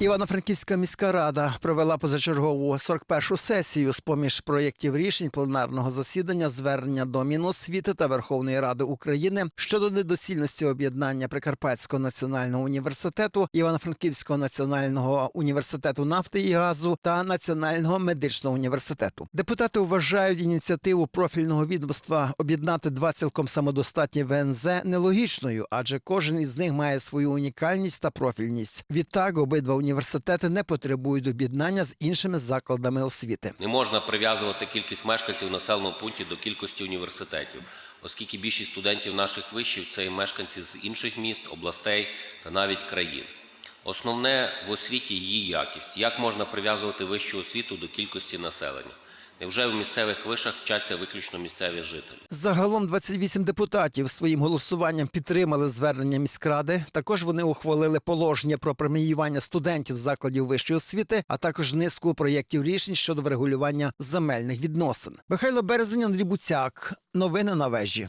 Івано-Франківська міська рада провела позачергову 41-шу сесію з поміж проєктів рішень пленарного засідання звернення до Міносвіти та Верховної Ради України щодо недоцільності об'єднання Прикарпатського національного університету, Івано-Франківського національного університету нафти і газу та Національного медичного університету. Депутати вважають ініціативу профільного відомства об'єднати два цілком самодостатні ВНЗ нелогічною, адже кожен із них має свою унікальність та профільність. Відтак обидва університети не потребують об'єднання з іншими закладами освіти. Не можна прив'язувати кількість мешканців в населеному пункті до кількості університетів, оскільки більшість студентів наших вишів це і мешканці з інших міст, областей та навіть країн. Основне в освіті її якість. Як можна прив'язувати вищу освіту до кількості населення? Невже в місцевих вишах вчаться виключно місцеві жителі? Загалом 28 депутатів своїм голосуванням підтримали звернення міськради. Також вони ухвалили положення про преміювання студентів закладів вищої освіти, а також низку проєктів рішень щодо врегулювання земельних відносин. Михайло Березень, Андрій Буцяк. Новини на вежі.